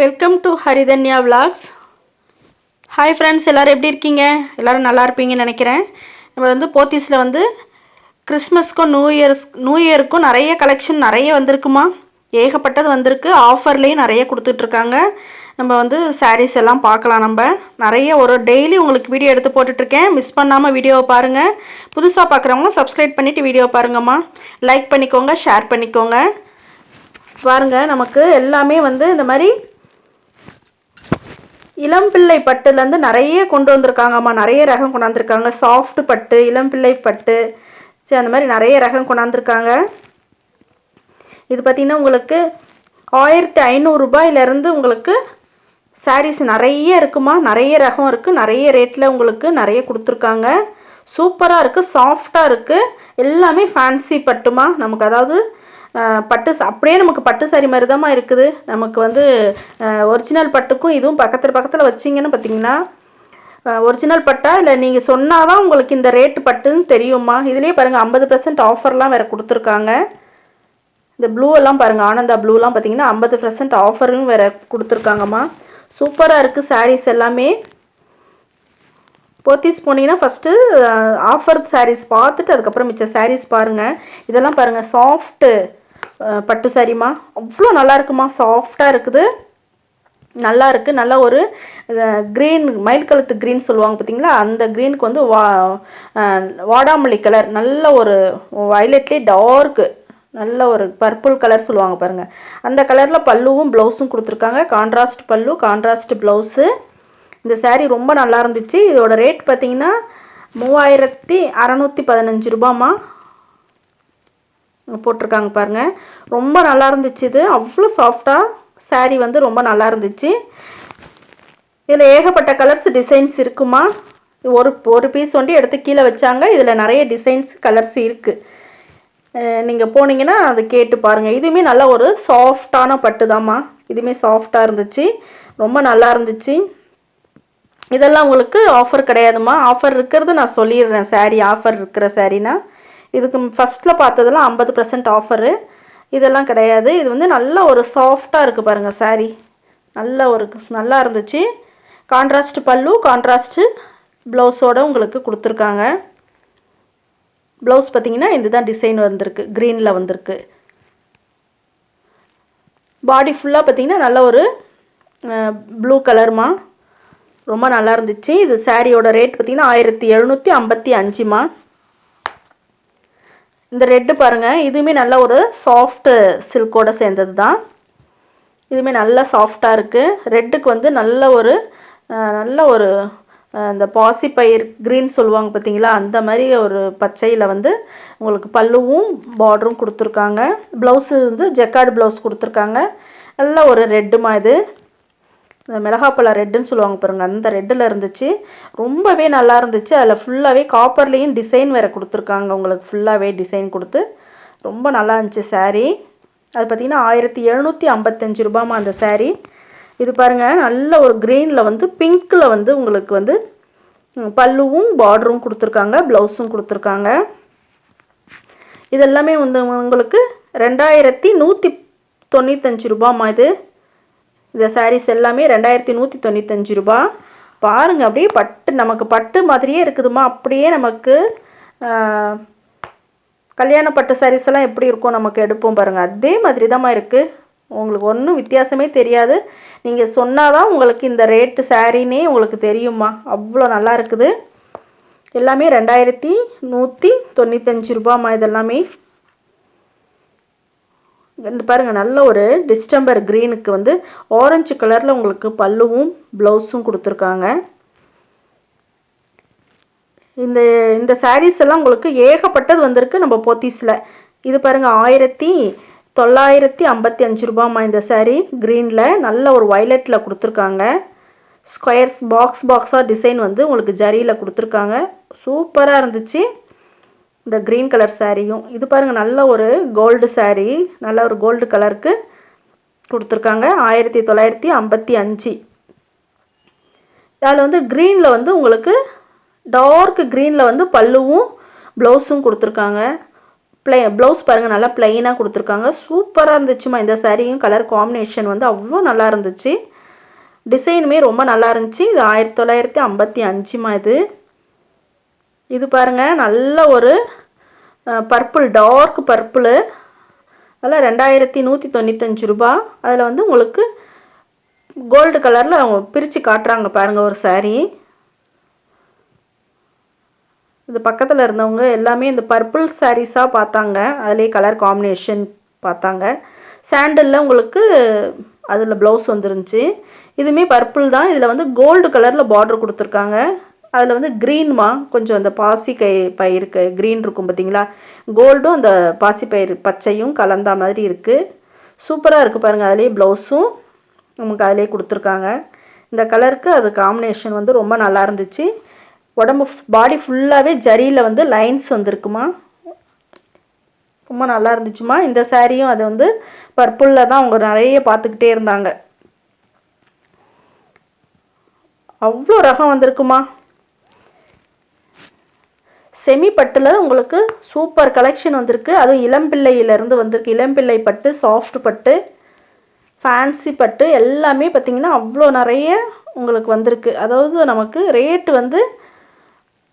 Welcome to Harithanya vlogs hi friends எல்லோரும் எப்படி இருக்கீங்க? எல்லோரும் நல்லா இருப்பீங்கன்னு நினைக்கிறேன். நம்ம வந்து போத்தீஸில் வந்து கிறிஸ்மஸ்க்கும் நியூ இயர்ஸ் நியூ இயருக்கும் நிறைய கலெக்ஷன் நிறைய வந்திருக்குமா? ஏகப்பட்டது வந்திருக்கு. ஆஃபர்லேயும் நிறைய கொடுத்துட்ருக்காங்க நம்ம வந்து சாரீஸ் எல்லாம் பார்க்கலாம் நம்ம. நிறைய ஒரு டெய்லி உங்களுக்கு வீடியோ எடுத்து போட்டுட்ருக்கேன் மிஸ் பண்ணாமல் வீடியோவை பாருங்கள் புதுசாக பார்க்குறவங்க சப்ஸ்கிரைப் பண்ணிவிட்டு வீடியோ பாருங்கம்மா. லைக் பண்ணிக்கோங்க ஷேர் பண்ணிக்கோங்க. பாருங்கள் நமக்கு எல்லாமே வந்து இந்த மாதிரி இளம்பிள்ளை பட்டுலேருந்து நிறைய கொண்டு வந்திருக்காங்கம்மா. நிறைய ரகம் கொண்டாந்துருக்காங்க. சாஃப்ட் பட்டு இளம்பிள்ளை பட்டு சரி அந்த மாதிரி நிறைய ரகம் கொண்டாந்துருக்காங்க. இது பார்த்திங்கன்னா உங்களுக்கு ஆயிரத்தி ஐநூறுரூபாயிலேருந்து உங்களுக்கு சாரீஸ் நிறைய இருக்குமா? நிறைய ரகம் இருக்குது நிறைய ரேட்டில் உங்களுக்கு நிறைய கொடுத்துருக்காங்க. சூப்பராக இருக்குது சாஃப்டாக இருக்குது எல்லாமே ஃபேன்சி பட்டுமா? நமக்கு அதாவது பட்டு அப்படியே நமக்கு பட்டு சாரி மாதிரி தான் இருக்குது. நமக்கு வந்து ஒரிஜினல் பட்டுக்கும் இதுவும் பக்கத்தில் பக்கத்தில் வச்சிங்கன்னு பார்த்தீங்கன்னா ஒரிஜினல் பட்டா இல்லை நீங்கள் சொன்னால் தான் உங்களுக்கு இந்த ரேட்டு பட்டுன்னு தெரியுமா இதுலேயே பாருங்கள் ஐம்பது பர்சன்ட் ஆஃபர்லாம் வேறு கொடுத்துருக்காங்க. இந்த ப்ளூ எல்லாம் பாருங்கள் ஆனந்தா ப்ளூலாம் பார்த்தீங்கன்னா ஐம்பது பர்சன்ட் ஆஃபரும் வேறு கொடுத்துருக்காங்கம்மா. சூப்பராக இருக்குது சாரீஸ் எல்லாமே. போத்தீஸ் போனீங்கன்னா ஃபஸ்ட்டு ஆஃபர் சாரீஸ் பார்த்துட்டு அதுக்கப்புறம் மிச்ச சாரீஸ் பாருங்கள் இதெல்லாம் பாருங்கள் சாஃப்ட்டு பட்டு சாரிம்மா. அவ்வளோ நல்லா இருக்குமா சாஃப்டாக இருக்குது. நல்லா இருக்குது நல்ல ஒரு க்ரீன் மயில் கழுத்து க்ரீன் சொல்லுவாங்க பார்த்தீங்களா அந்த க்ரீனுக்கு வந்து வா வாடாமல்லி கலர் நல்ல ஒரு வயலட்லேயே டார்க்கு நல்ல ஒரு பர்பிள் கலர் சொல்லுவாங்க பாருங்கள் அந்த கலரில் பல்லுவும் ப்ளவுஸும் கொடுத்துருக்காங்க. கான்ட்ராஸ்ட் பல்லு கான்ட்ராஸ்ட் ப்ளவுஸு இந்த சேரீ ரொம்ப நல்லா இருந்துச்சு. இதோட ரேட் பார்த்திங்கன்னா மூவாயிரத்தி அறநூற்றி பதினஞ்சு ரூபாம்மா. போட்டிருக்காங்க பாருங்க. ரொம்ப நல்லா இருந்துச்சு இது. அவ்வளோ சாஃப்டாக சேரீ வந்து ரொம்ப நல்லா இருந்துச்சு. இதில் ஏகப்பட்ட கலர்ஸ் டிசைன்ஸ் இருக்குமா? ஒரு ஒரு பீஸ் வந்து எடுத்து கீழே வச்சாங்க. இதில் நிறைய டிசைன்ஸ் கலர்ஸ் இருக்குது நீங்கள் போனீங்கன்னா அதை கேட்டு பாருங்கள் இதுவுமே நல்ல ஒரு சாஃப்டான பட்டு தாம்மா. இதுவுமே சாஃப்டாக இருந்துச்சு. ரொம்ப நல்லா இருந்துச்சு. இதெல்லாம் உங்களுக்கு ஆஃபர் கிடையாதும்மா. ஆஃபர் இருக்கிறது நான் சொல்லிடுறேன். சாரீ ஆஃபர் இருக்கிற சாரீனா இதுக்கு ஃபஸ்ட்டில் பார்த்ததெல்லாம் ஐம்பது பர்சன்ட் ஆஃபரு இதெல்லாம் கிடையாது. இது வந்து நல்ல ஒரு சாஃப்டாக இருக்குது பாருங்கள் saree. நல்ல ஒரு நல்லா இருந்துச்சு. கான்ட்ராஸ்ட் பல்லு கான்ட்ராஸ்ட்டு ப்ளவுஸோடு உங்களுக்கு கொடுத்துருக்காங்க. ப்ளவுஸ் பார்த்தீங்கன்னா இதுதான் டிசைன் வந்திருக்கு க்ரீனில் வந்திருக்கு. பாடி ஃபுல்லாக பார்த்தீங்கன்னா நல்ல ஒரு ப்ளூ கலர்மா ரொம்ப நல்லா இருந்துச்சு. இது சாரியோட ரேட் பார்த்தீங்கன்னா ஆயிரத்தி எழுநூற்றி ஐம்பத்தி அஞ்சுமா. இந்த ரெட்டு பாருங்கள் இதுவுமே நல்ல ஒரு சாஃப்ட்டு சில்கோடு சேர்ந்தது தான் இதுவுமே நல்லா சாஃப்டாக இருக்குது ரெட்டுக்கு வந்து நல்ல ஒரு நல்ல ஒரு இந்த இந்த பாசிப்பயிர் க்ரீன் சொல்லுவாங்க பார்த்தீங்களா அந்த மாதிரி ஒரு பச்சையில் வந்து உங்களுக்கு பல்லுவும் பார்டரும் கொடுத்துருக்காங்க. ப்ளவுஸு வந்து ஜெக்கார்டு ப்ளவுஸ் கொடுத்துருக்காங்க. நல்ல ஒரு ரெட்டுமா இது. இந்த மிளகாப்பழம் ரெட்டுன்னு சொல்லுவாங்க பாருங்க அந்த ரெட்டில் இருந்துச்சு. ரொம்பவே நல்லா இருந்துச்சு. அதில் ஃபுல்லாகவே காப்பர்லேயும் டிசைன் வேறு கொடுத்துருக்காங்க. உங்களுக்கு ஃபுல்லாகவே டிசைன் கொடுத்து. ரொம்ப நல்லா இருந்துச்சு சாரீ அது பார்த்திங்கன்னா ஆயிரத்தி எழுநூற்றி ஐம்பத்தஞ்சு ரூபாமா அந்த சாரீ இது பாருங்கள் நல்ல ஒரு க்ரீனில் வந்து பிங்க்கில் வந்து உங்களுக்கு வந்து பல்லுவும் பார்டரும் கொடுத்துருக்காங்க ப்ளவுஸும் கொடுத்துருக்காங்க. இதெல்லாமே வந்து உங்களுக்கு ரெண்டாயிரத்தி நூற்றி தொண்ணூத்தஞ்சு ரூபாமா இது. இந்த சாரீஸ் எல்லாமே ரெண்டாயிரத்தி நூற்றி தொண்ணூத்தஞ்சு ரூபா. பாருங்கள் அப்படியே பட்டு நமக்கு பட்டு மாதிரியே இருக்குதுமா அப்படியே நமக்கு கல்யாண பட்டு சாரீஸ் எல்லாம் எப்படி இருக்கும் நமக்கு எடுப்போம் பாருங்கள் அதே மாதிரி தாம்மா இருக்குது உங்களுக்கு ஒன்றும் வித்தியாசமே தெரியாது. நீங்கள் சொன்னாதான் உங்களுக்கு இந்த ரேட்டு சாரீனே உங்களுக்கு தெரியுமா அவ்வளோ நல்லா இருக்குது. எல்லாமே ரெண்டாயிரத்தி நூற்றி தொண்ணூத்தஞ்சு ரூபாம்மா இதெல்லாமே. இந்த பாருங்கள் நல்ல ஒரு டிஸ்டம்பர் க்ரீனுக்கு வந்து ஆரஞ்சு கலரில் உங்களுக்கு பல்லுவும் ப்ளவுஸும் கொடுத்துருக்காங்க. இந்த இந்த சாரீஸ் எல்லாம் உங்களுக்கு ஏகப்பட்டது வந்திருக்கு நம்ம போத்தீஸில். இது பாருங்கள் ஆயிரத்தி தொள்ளாயிரத்தி ஐம்பத்தி அஞ்சு ரூபாம்மா இந்த சாரீ க்ரீனில் நல்ல ஒரு வயலட்டில் கொடுத்துருக்காங்க. ஸ்கொயர்ஸ் பாக்ஸ் பாக்ஸாக டிசைன் வந்து உங்களுக்கு ஜரியில் கொடுத்துருக்காங்க. சூப்பராக இருந்துச்சு. இந்த க்ரீன் கலர் சாரியும். இது பாருங்கள் நல்ல ஒரு கோல்டு saree நல்ல ஒரு கோல்டு கலருக்கு கொடுத்துருக்காங்க. ஆயிரத்தி தொள்ளாயிரத்தி ஐம்பத்தி அஞ்சு. அதில் வந்து க்ரீனில் வந்து உங்களுக்கு டார்க் க்ரீனில் வந்து பல்லுவும் ப்ளவுஸும் கொடுத்துருக்காங்க. ப்ளே ப்ளவுஸ் பாருங்கள் நல்லா ப்ளைனாக கொடுத்துருக்காங்க. சூப்பராக இருந்துச்சுமா இந்த சாரியும் கலர் காம்பினேஷன் வந்து அவ்வளோ நல்லா இருந்துச்சு. டிசைனுமே ரொம்ப நல்லா இருந்துச்சு. இது ஆயிரத்தி தொள்ளாயிரத்தி ஐம்பத்தி அஞ்சுமா இது. இது பாருங்கள் நல்ல ஒரு பர்பிள் டார்க் பர்பிள் அதில் ரெண்டாயிரத்தி நூற்றி தொண்ணூத்தஞ்சு ரூபா. அதில் வந்து உங்களுக்கு கோல்டு கலரில் அவங்க பிரித்து காட்டுறாங்க பாருங்கள் ஒரு சாரீ இது பக்கத்தில் இருந்தவங்க எல்லாமே இந்த பர்பிள் சாரீஸாக பார்த்தாங்க. அதுலேயே கலர் காம்பினேஷன் பார்த்தாங்க. சாண்டலில் உங்களுக்கு அதில் ப்ளவுஸ் வந்துருந்துச்சு. இதுவுமே பர்பிள் தான். இதில் வந்து கோல்டு கலரில் பார்டர் கொடுத்துருக்காங்க. அதில் வந்து க்ரீன்மா கொஞ்சம் அந்த பாசி கை பயிருக்கு க்ரீன் இருக்கும் பார்த்தீங்களா கோல்டும் அந்த பாசி பயிர் பச்சையும் கலந்தா மாதிரி இருக்குது சூப்பராக இருக்குது பாருங்கள் அதிலே ப்ளவுஸும் நமக்கு அதிலே கொடுத்துருக்காங்க. இந்த கலருக்கு அது காம்பினேஷன் வந்து ரொம்ப நல்லா இருந்துச்சு. உடம்பு பாடி ஃபுல்லாகவே ஜரியில் வந்து லைன்ஸ் வந்துருக்குமா? ரொம்ப நல்லா இருந்துச்சுமா? இந்த சாரியும் அது வந்து பர்பிளில் தான் அவங்க நிறைய பார்த்துக்கிட்டே இருந்தாங்க. அவ்வளோ ரகம் வந்திருக்குமா? செமி பட்டில் உங்களுக்கு சூப்பர் கலெக்ஷன் வந்திருக்கு. அதுவும் இளம்பிள்ளையிலேருந்து வந்திருக்கு. இளம்பிள்ளை பட்டு சாஃப்ட் பட்டு ஃபேன்சி பட்டு எல்லாமே பார்த்திங்கன்னா அவ்வளோ நிறைய உங்களுக்கு வந்திருக்கு. அதாவது நமக்கு ரேட்டு வந்து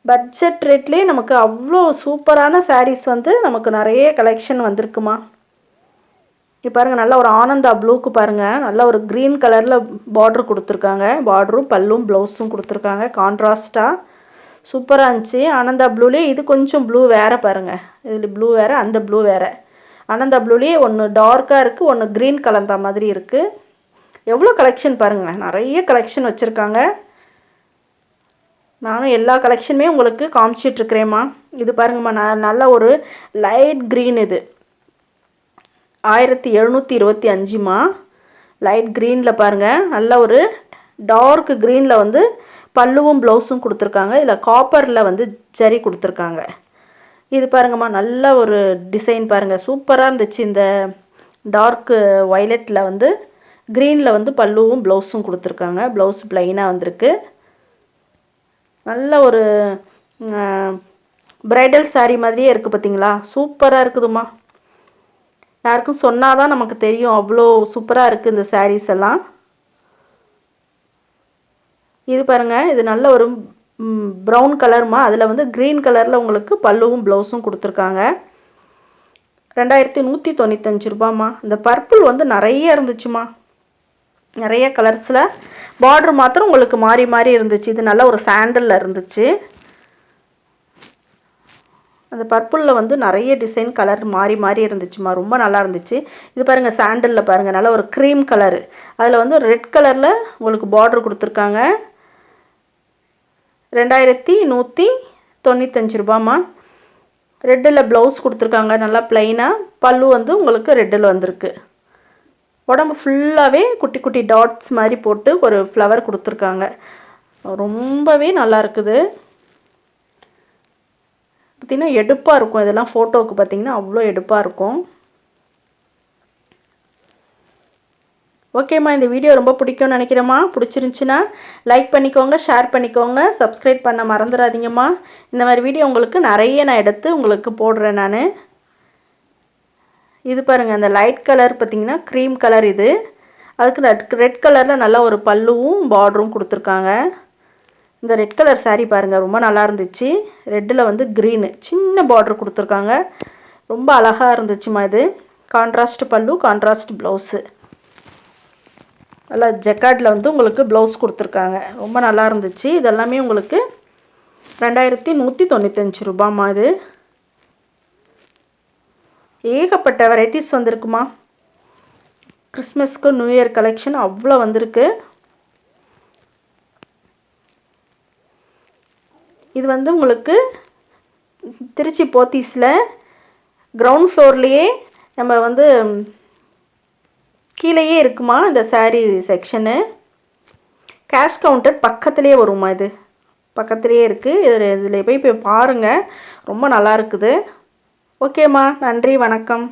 பட்ஜெட் ரேட்லேயே நமக்கு அவ்வளோ சூப்பரான சாரீஸ் வந்து நமக்கு நிறைய கலெக்ஷன் வந்திருக்குமா? இப்போ பாருங்கள் நல்ல ஒரு ஆனந்தா ப்ளூக்கு பாருங்கள் நல்ல ஒரு க்ரீன் கலரில் பார்ட்ரு கொடுத்துருக்காங்க. பார்ட்ரும் பல்லும் ப்ளவுஸும் கொடுத்துருக்காங்க. கான்ட்ராஸ்ட்டாக சூப்பராக இருந்துச்சு. ஆனந்தா ப்ளூலேயே இது கொஞ்சம் ப்ளூ வேறு பாருங்கள் இதில் ப்ளூ வேறு அந்த ப்ளூ வேறு. ஆனந்தா ப்ளூலேயே ஒன்று டார்க்காக இருக்குது ஒன்று க்ரீன் கலந்தா மாதிரி இருக்குது எவ்வளோ கலெக்ஷன் பாருங்கள் நிறைய கலெக்ஷன் வச்சுருக்காங்க. நானும் எல்லா கலெக்ஷனுமே உங்களுக்கு காமிச்சிட்ருக்கிறேம்மா இது பாருங்கம்மா நான் நல்ல ஒரு லைட் க்ரீன் இது. ஆயிரத்தி எழுநூற்றி இருபத்தி அஞ்சுமா? லைட் க்ரீனில் பாருங்கள் நல்ல ஒரு டார்க் க்ரீனில் வந்து பல்லுவும் ப்ளவுஸும் கொடுத்துருக்காங்க. இதில் காப்பரில் வந்து ஜரி கொடுத்துருக்காங்க. இது பாருங்கம்மா நல்ல ஒரு டிசைன் பாருங்கள் சூப்பராக இருந்துச்சு. இந்த டார்க்கு வைலட்டில் வந்து க்ரீனில் வந்து பல்லுவும் ப்ளவுஸும் கொடுத்துருக்காங்க. ப்ளவுஸ் ப்ளைனாக வந்திருக்கு. நல்ல ஒரு ப்ரைடல் சாரீ மாதிரியே இருக்குது பார்த்தீங்களா சூப்பராக இருக்குதுமா யாருக்கும் சொன்னால் தான் நமக்கு தெரியும். அவ்வளோ சூப்பராக இருக்குது இந்த சாரீஸ் எல்லாம். இது பாருங்கள் இது நல்ல ஒரு ப்ரௌன் கலருமா அதில் வந்து க்ரீன் கலரில் உங்களுக்கு பல்லுவும் ப்ளவுஸும் கொடுத்துருக்காங்க. ரெண்டாயிரத்தி நூற்றி தொண்ணூத்தஞ்சு ரூபாம்மா. இந்த பர்பிள் வந்து நிறைய இருந்துச்சுமா நிறைய கலர்ஸில் பார்ட்ரு மாத்திரம் உங்களுக்கு மாறி மாறி இருந்துச்சு. இது நல்ல ஒரு சாண்டலில் இருந்துச்சு. அந்த பர்பிளில் வந்து நிறைய டிசைன் கலர் மாறி மாறி இருந்துச்சுமா ரொம்ப நல்லா இருந்துச்சு. இது பாருங்கள் சாண்டலில் பாருங்கள் நல்ல ஒரு க்ரீம் கலரு அதில் வந்து ரெட் கலரில் உங்களுக்கு பார்ட்ரு கொடுத்துருக்காங்க. ரெண்டாயிரத்தி நூற்றி தொண்ணூத்தஞ்சு ரூபாம்மா. ரெட்டில் ப்ளவுஸ் கொடுத்துருக்காங்க நல்லா ப்ளைனாக பல்லு வந்து உங்களுக்கு ரெட்டில் வந்திருக்கு. உடம்பு ஃபுல்லாகவே குட்டி குட்டி டாட்ஸ் மாதிரி போட்டு ஒரு ஃப்ளவர் கொடுத்துருக்காங்க. ரொம்பவே நல்லா இருக்குது. பார்த்திங்கன்னா எடுப்பாக இருக்கும். இதெல்லாம் ஃபோட்டோவுக்கு பார்த்திங்கன்னா அவ்வளோ எடுப்பாக இருக்கும். ஓகேம்மா இந்த வீடியோ ரொம்ப பிடிக்கும்னு நினைக்கிறேம்மா. பிடிச்சிருந்துச்சின்னா லைக் பண்ணிக்கோங்க ஷேர் பண்ணிக்கோங்க சப்ஸ்கிரைப் பண்ண மறந்துடாதீங்கம்மா. இந்த மாதிரி வீடியோ உங்களுக்கு நிறைய நான் எடுத்து உங்களுக்கு போடுறேன் நான். இது பாருங்கள் அந்த லைட் கலர் பார்த்திங்கன்னா க்ரீம் கலர் இது. அதுக்கு ரெட் ரெட் கலரில் நல்லா ஒரு பல்லுவும் பார்டரும் கொடுத்துருக்காங்க. இந்த ரெட் கலர் சாரீ பாருங்கள் ரொம்ப நல்லா இருந்துச்சு. ரெட்டில் வந்து க்ரீனு சின்ன பார்டர் கொடுத்துருக்காங்க. ரொம்ப அழகாக இருந்துச்சுமா இது. கான்ட்ராஸ்ட் பல்லு கான்ட்ராஸ்ட் ப்ளவுஸு நல்லா ஜெக்கார்டில் வந்து உங்களுக்கு ப்ளவுஸ் கொடுத்துருக்காங்க. ரொம்ப நல்லா இருந்துச்சு. இதெல்லாமே உங்களுக்கு ரெண்டாயிரத்தி நூற்றி தொண்ணூத்தஞ்சு ரூபாம்மா இது. ஏகப்பட்ட வெரைட்டிஸ் வந்திருக்குமா? கிறிஸ்மஸ்க்கு நியூ இயர் கலெக்ஷன் அவ்வளோ வந்திருக்கு. இது வந்து உங்களுக்கு திருச்சி போத்தீஸில் கிரவுண்ட் ஃப்ளோர்லேயே நம்ம வந்து கீழேயே இருக்குமா இந்த சாரீ செக்ஷனு கேஷ் கவுண்டர் பக்கத்துலேயே வருமா இது? பக்கத்துலேயே இருக்குது இதில் இதில் போய் போய் பாருங்கள் ரொம்ப நல்லா இருக்குது. ஓகேம்மா நன்றி வணக்கம்.